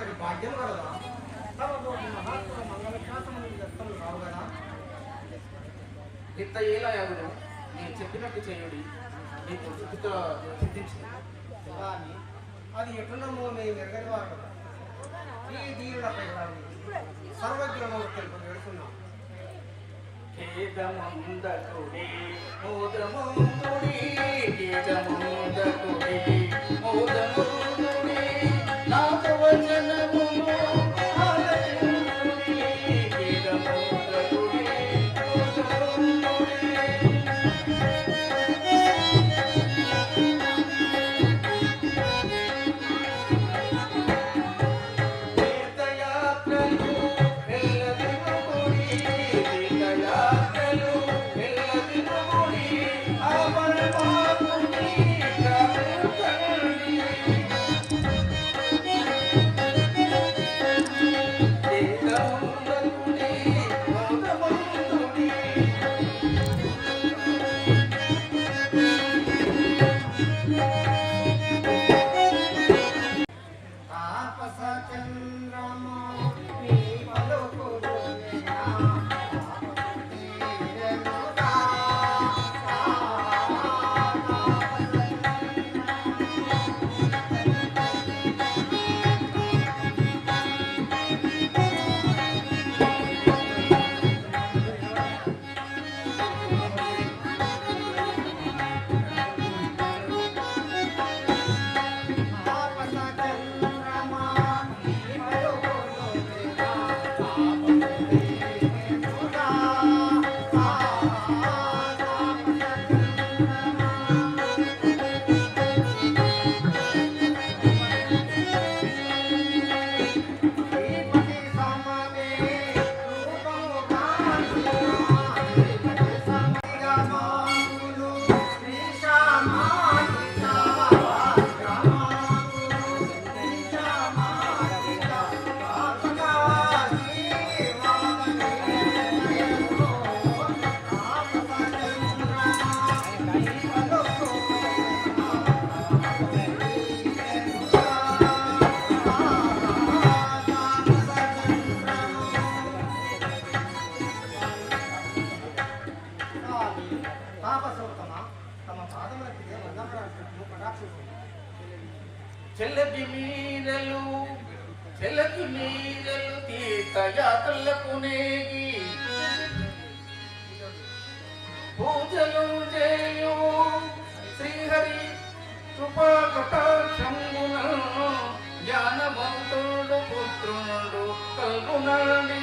మాకంతటి భాగ్యం కలదా? తమ మహాత్ముల మంగళ వికాసములు వ్యక్తం రావు కదా? ఇంత ఏలాయాగును నేను చెప్పినట్టు చేయుడి నీకు సుపుత్ర సిద్ధించింది స్వామి అది ఎటునమో మేము ఎరగని వారు కదా ఈ దీనులపై సర్వజ్ఞము తెలుపు కేదముందకుడి మోదముందుడి కేదముందకుడి మోదముందుడి తాపసోత్తమ తమ పాదములకి వందనాలు కటాక్షిస్తుంది. చెల్లకి మీరలు చెల్లకి మీరలు తీర్థయాత్రలకు నేగి. పూజలు చేయు శ్రీహరి కృపా కటాక్షమున జ్ఞానవంతుడు పుత్రునుడు కల్గునండి.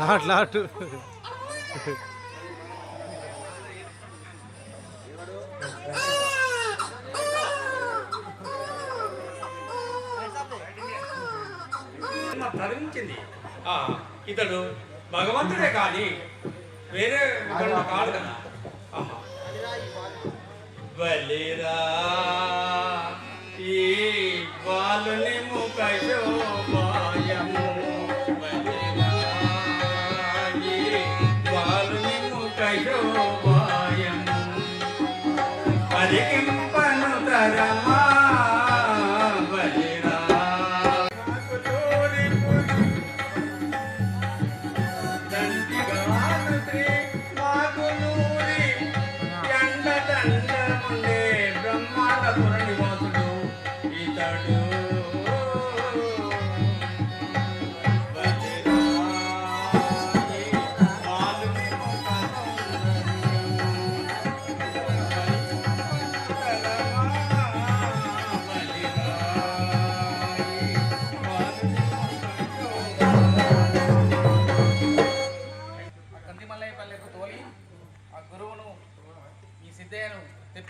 Lot lot. ప్రవహించింది. ఆ, ఇతడు భగవంతుడే కానీ వేరే కాదు కదా. బలిరా ఈ వాళ్ళని ముఖ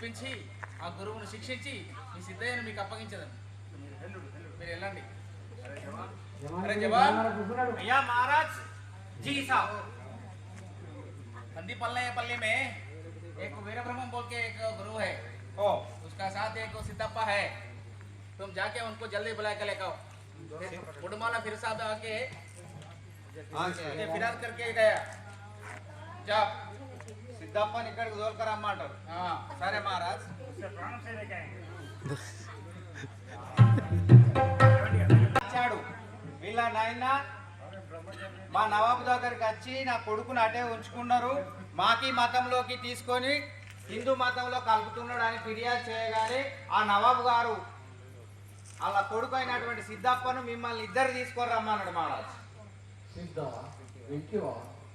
సిద్ధయ్యను తెప్పించి ఆ గురువును శిక్షించి మీ సిద్ధయ్యను మీకు అప్పగించదని మీరు వెళ్ళండి అరే జవాన్ भैया महाराज जी साहब कंदी पल्ले पल्ले में एक वीर ब्रह्म बोल के एक गुरु है ओ उसका साथ एक सिद्धप्पा है तुम जाके उनको जल्दी बुला के लेकर आओ उडमाला फिर साहब आके ये फिरार करके गया जाओ సిద్ధప్పని ఇక్కడికి దోలుకరమ్మంటారు. సరే మహారాజ్. వచ్చాడు. వీళ్ళ నాయన మా నవాబు దగ్గరికి వచ్చి నా కొడుకుని అటే ఉంచుకున్నారు. మాకి మతంలోకి తీసుకొని హిందూ మతంలో కలుపుతున్నాడు అని ఫిర్యాదు చేయగానే ఆ నవాబు గారు అలా కొడుకు అయినటువంటి సిద్ధప్పను మిమ్మల్ని ఇద్దరు తీసుకొని రమ్మన్నాడు మహారాజ్. సిద్ధ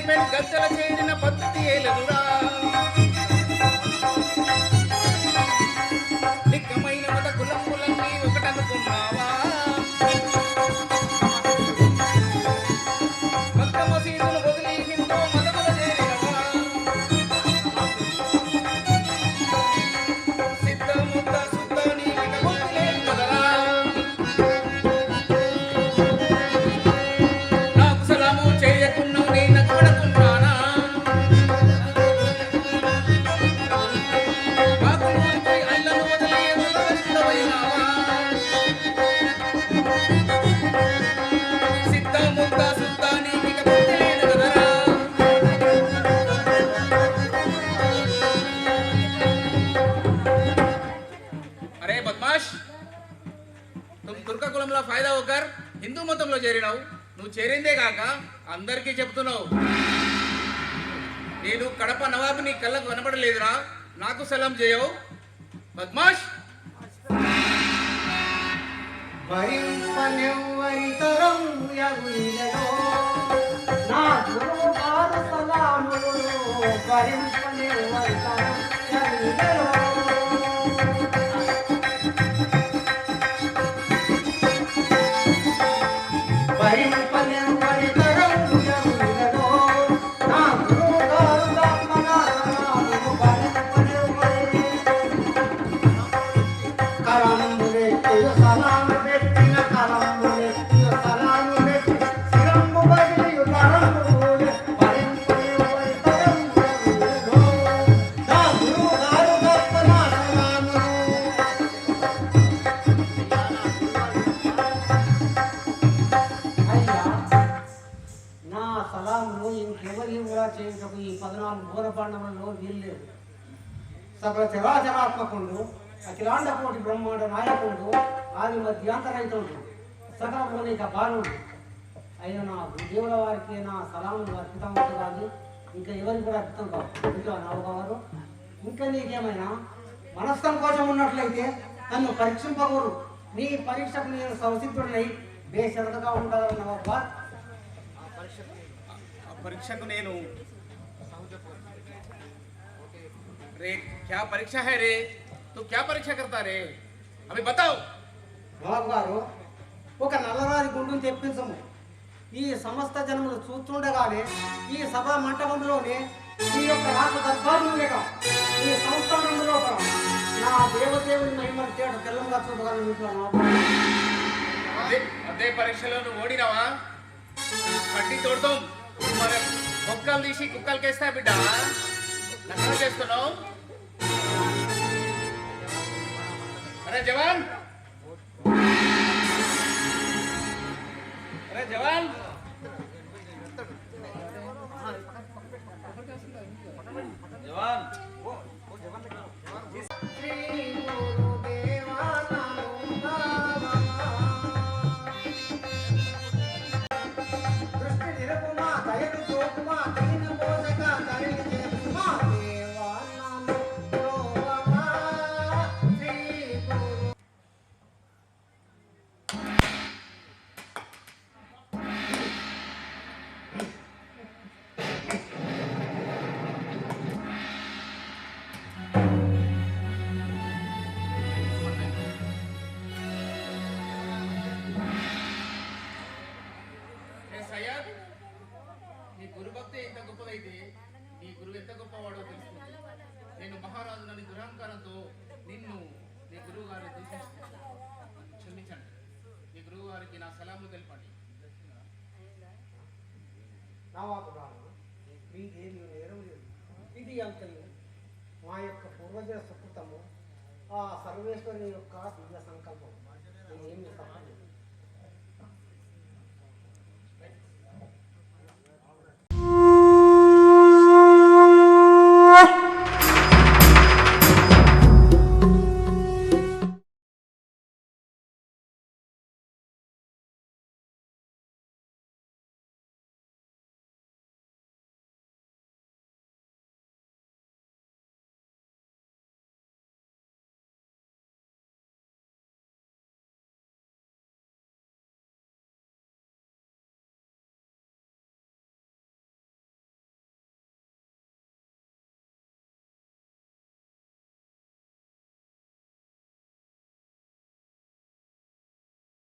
ముత్తు వైపెన్ గద్దెల చేరిన పద్ధతి ఏలదురా? అందరికీ చెప్తున్నావు నేను కడప నవాబు నీ కళ్ళకు కనపడలేదురా నాకు సలాం చేయవు. బద్మాష్! భరింపనెవ్వరి చరాచరాత్మకుండు అఖిలాండ కోటి బ్రహ్మాండ నాయకుడు ఆది మధ్యాంతరైతుడు సకల భూమిక బాలుడు. అయిన నా గురుదేవుల వారికి నా సలాములు అర్పితం కాదు ఇంకా ఎవరికి కూడా అర్పితం కావు. ఇంకా నవ్వుకోవారు ఇంకా నీకేమైనా మనస్సంకోచం ఉన్నట్లయితే నన్ను పరీక్షింపకూరు నీ పరీక్షకు నేను సంసిద్ధుడినై బేషరతగా ఉండాలని నవ్వబ్బా ఆ పరీక్షకు నేను रे क्या परीक्षा है रे तू क्या परीक्षा करता रे अभी बताओ నవాబు గారు ఒక నల్లరాజు గుండును తెప్పించము ఈ సమస్త జనములు చూస్తుండగానే ఈ సభా మంటపంలోనే ఈ యొక్క రాక దర్బారుగా ఈ సంస్థానంలో నా దేవదేవుని మహిమను తేట తెల్లంగా చూపగలను ఇంట్లో నవాబు గారు. అదే అదే పరీక్షలో నువ్వు ఓడినావా కట్టి తోడతాం మరి కుక్కలు తీసి కుక్కలకి వేస్తా బిడ్డ నష్టం చేస్తున్నావు అరే జవాన్. అరే జవాన్. జవాన్. నవాబు గారు మీదేమీ నేరం లేదు. ఇది అంతయు మా యొక్క పూర్వజ సుకృతము ఆ సర్వేశ్వరుని యొక్క దివ్య సంకల్పం నేనేమి